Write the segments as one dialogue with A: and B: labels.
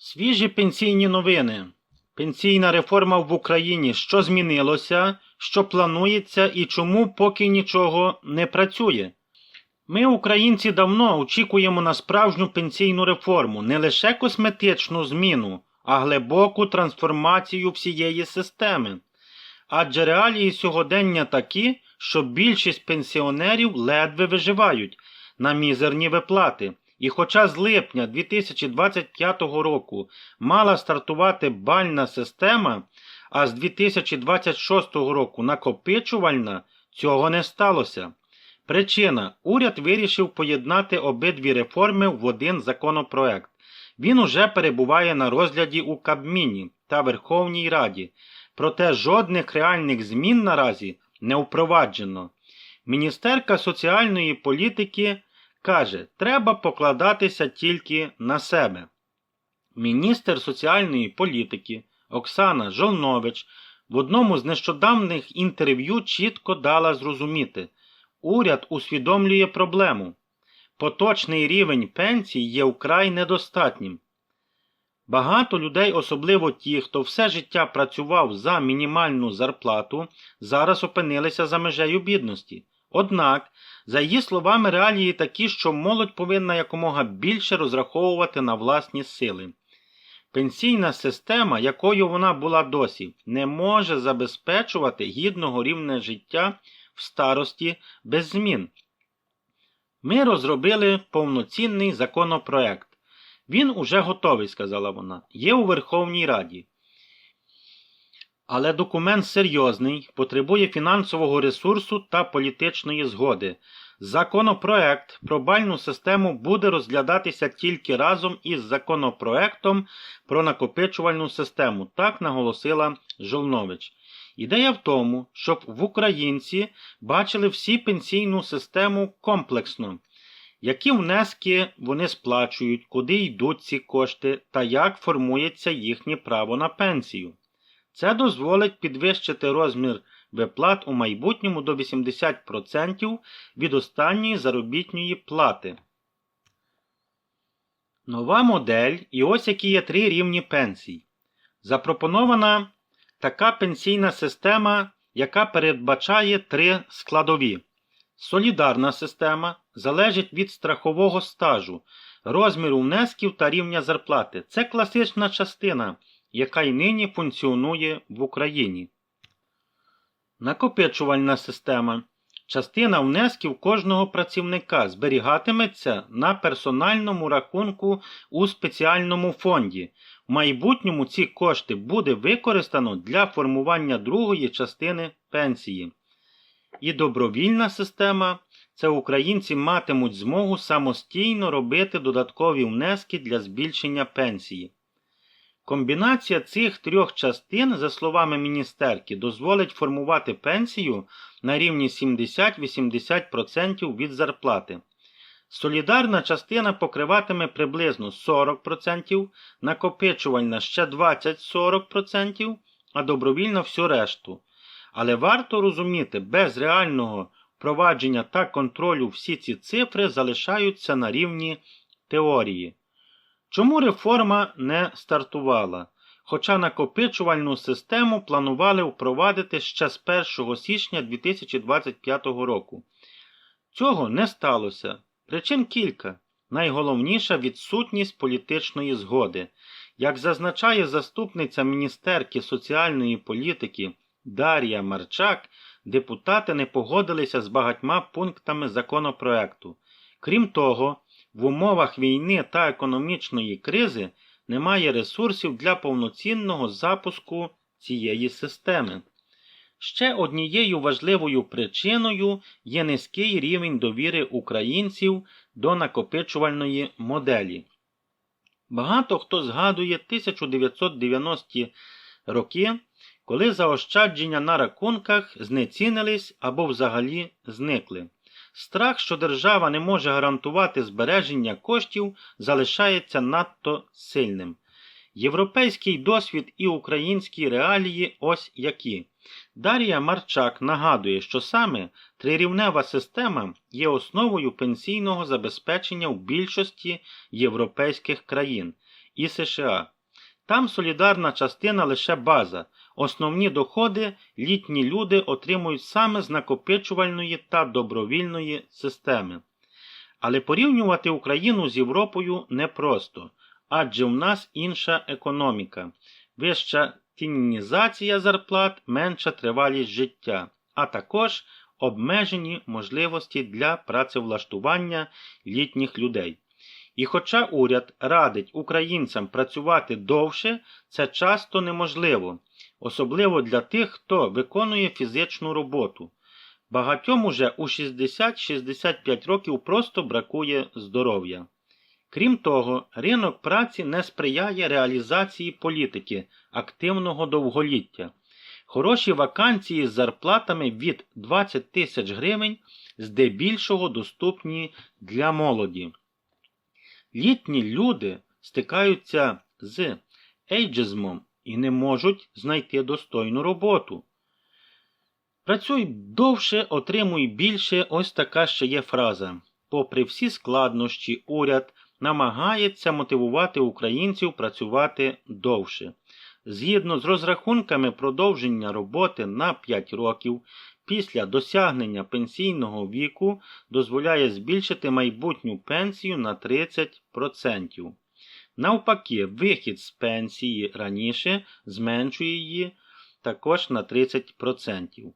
A: Свіжі пенсійні новини. Пенсійна реформа в Україні. Що змінилося, що планується і чому поки нічого не працює. Ми, українці, давно очікуємо на справжню пенсійну реформу, не лише косметичну зміну, а глибоку трансформацію всієї системи. Адже реалії сьогодення такі, що більшість пенсіонерів ледве виживають на мізерні виплати. І хоча з липня 2025 року мала стартувати бальна система, а з 2026 року накопичувальна, цього не сталося. Причина уряд вирішив поєднати обидві реформи в один законопроект. Він уже перебуває на розгляді у Кабміні та Верховній Раді, проте жодних реальних змін наразі не впроваджено. Міністерка соціальної політики каже, треба покладатися тільки на себе. Міністр соціальної політики Оксана Жолнович в одному з нещодавних інтерв'ю чітко дала зрозуміти, уряд усвідомлює проблему. Поточний рівень пенсій є вкрай недостатнім. Багато людей, особливо ті, хто все життя працював за мінімальну зарплату, зараз опинилися за межею бідності. Однак, за її словами, реалії такі, що молодь повинна якомога більше розраховувати на власні сили. Пенсійна система, якою вона була досі, не може забезпечувати гідного рівня життя в старості без змін. Ми розробили повноцінний законопроект. Він уже готовий, сказала вона, є у Верховній Раді. Але документ серйозний, потребує фінансового ресурсу та політичної згоди. Законопроект про бальну систему буде розглядатися тільки разом із законопроектом про накопичувальну систему, так наголосила Жолнович. Ідея в тому, щоб в українці бачили всі пенсійну систему комплексно, які внески вони сплачують, куди йдуть ці кошти та як формується їхнє право на пенсію. Це дозволить підвищити розмір виплат у майбутньому до 80% від останньої заробітної плати. Нова модель і ось які є три рівні пенсій. Запропонована така пенсійна система, яка передбачає три складові. Солідарна система залежить від страхового стажу, розміру внесків та рівня зарплати. Це класична частина, яка й нині функціонує в Україні. Накопичувальна система. Частина внесків кожного працівника зберігатиметься на персональному рахунку у спеціальному фонді. В майбутньому ці кошти буде використано для формування другої частини пенсії. І добровільна система це українці матимуть змогу самостійно робити додаткові внески для збільшення пенсії. Комбінація цих трьох частин, за словами міністерки, дозволить формувати пенсію на рівні 70-80% від зарплати. Солідарна частина покриватиме приблизно 40%, накопичувальна ще 20-40%, а добровільна всю решту. Але варто розуміти, без реального впровадження та контролю всі ці цифри залишаються на рівні теорії. Чому реформа не стартувала? Хоча накопичувальну систему планували впровадити ще з 1 січня 2025 року. Цього не сталося. Причин кілька. Найголовніша відсутність політичної згоди. Як зазначає заступниця міністерки соціальної політики Дар'я Марчак, депутати не погодилися з багатьма пунктами законопроекту. Крім того, в умовах війни та економічної кризи немає ресурсів для повноцінного запуску цієї системи. Ще однією важливою причиною є низький рівень довіри українців до накопичувальної моделі. Багато хто згадує 1990-ті роки, коли заощадження на рахунках знецінились або взагалі зникли. Страх, що держава не може гарантувати збереження коштів, залишається надто сильним. Європейський досвід і українські реалії ось які. Дар'я Марчак нагадує, що саме трирівнева система є основою пенсійного забезпечення в більшості європейських країн. і США. Там солідарна частина лише база. Основні доходи літні люди отримують саме з накопичувальної та добровільної системи. Але порівнювати Україну з Європою непросто, адже в нас інша економіка, вища тінізація зарплат, менша тривалість життя, а також обмежені можливості для працевлаштування літніх людей. І хоча уряд радить українцям працювати довше, це часто неможливо, особливо для тих, хто виконує фізичну роботу. Багатьом уже у 60-65 років просто бракує здоров'я. Крім того, ринок праці не сприяє реалізації політики активного довголіття. Хороші вакансії з зарплатами від 20 тисяч гривень здебільшого доступні для молоді. Літні люди стикаються з ейджизмом і не можуть знайти достойну роботу. Працюй довше, отримуй більше. Ось така ще є фраза. Попри всі складнощі, уряд намагається мотивувати українців працювати довше. Згідно з розрахунками продовження роботи на 5 років після досягнення пенсійного віку дозволяє збільшити майбутню пенсію на 30%. Навпаки, вихід з пенсії раніше зменшує її також на 30%.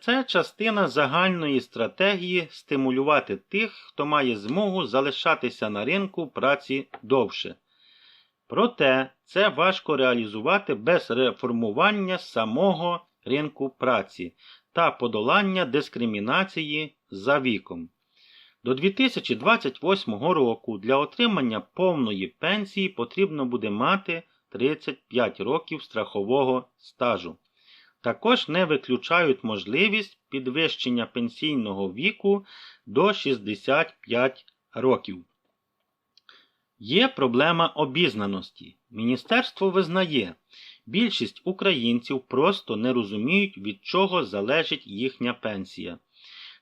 A: Це, частина загальної стратегії стимулювати тих, хто має змогу залишатися на ринку праці довше. Проте це важко реалізувати без реформування самого ринку праці та подолання дискримінації за віком. До 2028 року для отримання повної пенсії потрібно буде мати 35 років страхового стажу. Також не виключають можливість підвищення пенсійного віку до 65 років. Є проблема обізнаності. Міністерство визнає, більшість українців просто не розуміють, від чого залежить їхня пенсія.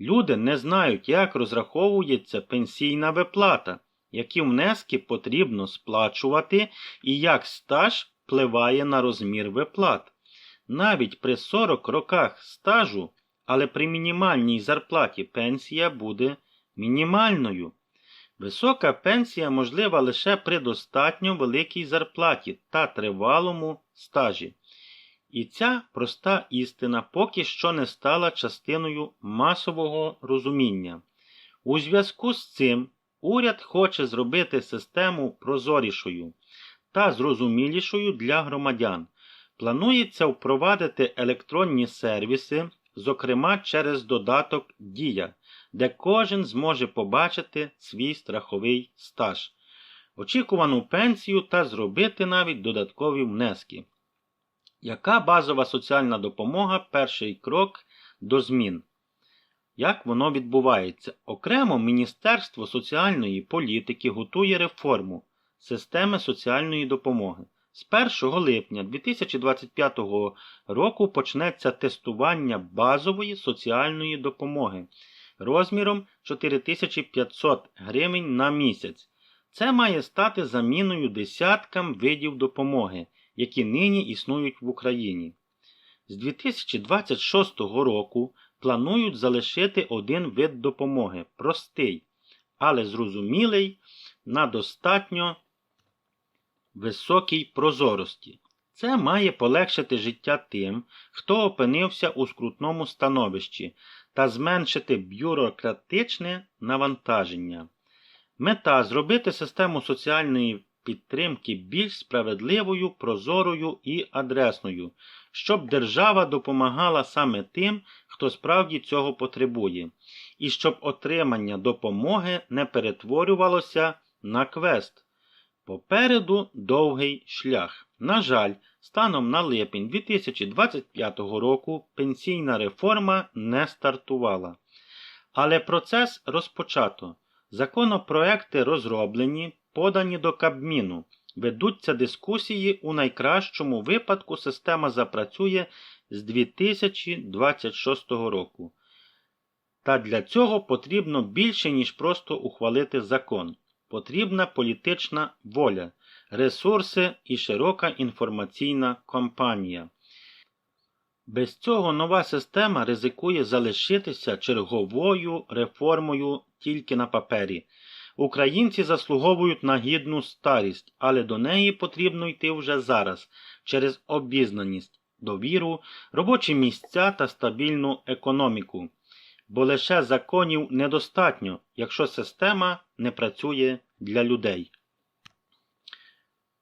A: Люди не знають, як розраховується пенсійна виплата, які внески потрібно сплачувати і як стаж впливає на розмір виплат. Навіть при 40 роках стажу, але при мінімальній зарплаті пенсія буде мінімальною. Висока пенсія можлива лише при достатньо великій зарплаті та тривалому стажі. І ця проста істина поки що не стала частиною масового розуміння. У зв'язку з цим уряд хоче зробити систему прозорішою та зрозумілішою для громадян. Планується впровадити електронні сервіси, зокрема через додаток Дія, де кожен зможе побачити свій страховий стаж, очікувану пенсію та зробити навіть додаткові внески. Яка базова соціальна допомога перший крок до змін? Як воно відбувається? Окремо Міністерство соціальної політики готує реформу системи соціальної допомоги. З 1 липня 2025 року почнеться тестування базової соціальної допомоги розміром 4500 гривень на місяць. Це має стати заміною десяткам видів допомоги, які нині існують в Україні. З 2026 року планують залишити один вид допомоги простий, але зрозумілий на достатньо високій прозорості. Це має полегшити життя тим, хто опинився у скрутному становищі, та зменшити бюрократичне навантаження. Мета зробити систему соціальної підтримки більш справедливою, прозорою і адресною, щоб держава допомагала саме тим, хто справді цього потребує, і щоб отримання допомоги не перетворювалося на квест. Попереду довгий шлях. На жаль, станом на липень 2025 року пенсійна реформа не стартувала. Але процес розпочато. Законопроекти розроблені, подані до Кабміну. Ведуться дискусії у найкращому випадку система запрацює з 2026 року. Та для цього потрібно більше, ніж просто ухвалити закон. Потрібна політична воля. Ресурси і широка інформаційна кампанія. Без цього нова система ризикує залишитися черговою реформою тільки на папері. Українці заслуговують на гідну старість, але до неї потрібно йти вже зараз через обізнаність, довіру, робочі місця та стабільну економіку. Бо лише законів недостатньо, якщо система не працює для людей.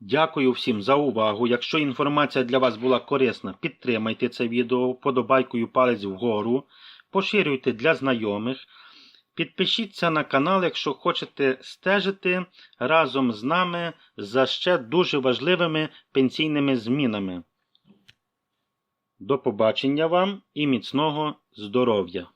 A: Дякую всім за увагу. Якщо інформація для вас була корисна, підтримайте це відео вподобайкою палець вгору, поширюйте для знайомих. Підпишіться на канал, якщо хочете стежити разом з нами за ще дуже важливими пенсійними змінами. До побачення вам і міцного здоров'я!